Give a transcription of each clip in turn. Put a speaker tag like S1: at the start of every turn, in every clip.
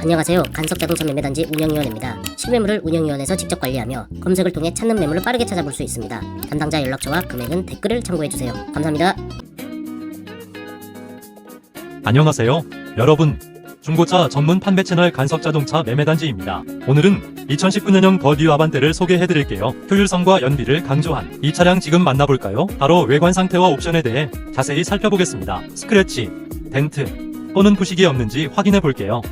S1: 안녕하세요. 간섭자동차 매매단지 운영위원입니다. 실매물을 운영위원회에서 직접 관리하며 검색을 통해 찾는 매물을 빠르게 찾아볼 수 있습니다. 담당자 연락처와 금액은 댓글을 참고해주세요. 감사합니다.
S2: 안녕하세요. 여러분. 중고차 전문 판매 채널 간섭자동차 매매단지입니다. 오늘은 2019년형 버디오 아반떼를 소개해드릴게요. 효율성과 연비를 강조한 이 차량 지금 만나볼까요? 바로 외관 상태와 옵션에 대해 자세히 살펴보겠습니다. 스크래치, 덴트 또는 부식이 없는지 확인해 볼게요.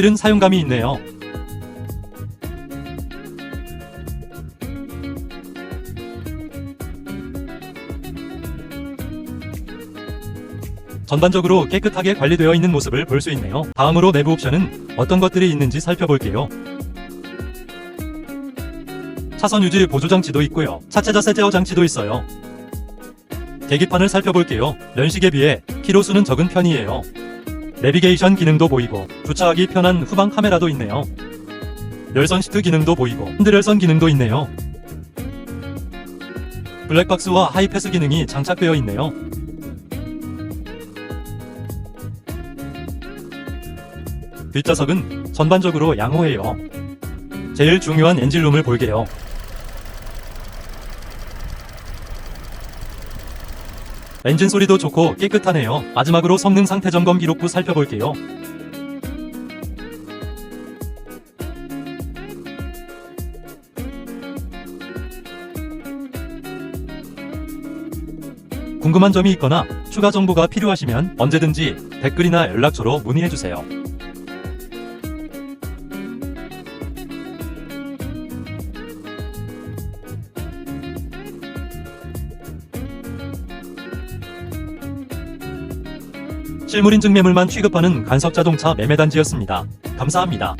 S2: 글은 사용감이 있네요. 전반적으로 깨끗하게 관리되어 있는 모습을 볼 수 있네요. 다음으로 내부 옵션은 어떤 것들이 있는지 살펴볼게요. 차선 유지 보조 장치도 있고요. 차체 자 세 제어 장치도 있어요. 계기판을 살펴볼게요. 연식에 비해 키로수는 적은 편이에요. 내비게이션 기능도 보이고 주차하기 편한 후방 카메라도 있네요. 열선 시트 기능도 보이고 핸들열선 기능도 있네요. 블랙박스와 하이패스 기능이 장착되어 있네요. 뒷좌석은 전반적으로 양호해요. 제일 중요한 엔진룸을 볼게요. 엔진 소리도 좋고 깨끗하네요. 마지막으로 성능 상태 점검 기록부 살펴볼게요. 궁금한 점이 있거나 추가 정보가 필요하시면 언제든지 댓글이나 연락처로 문의해주세요. 실물 인 증 매물만 취급하는 간섭자동차 매매단지였습니다. 감사합니다.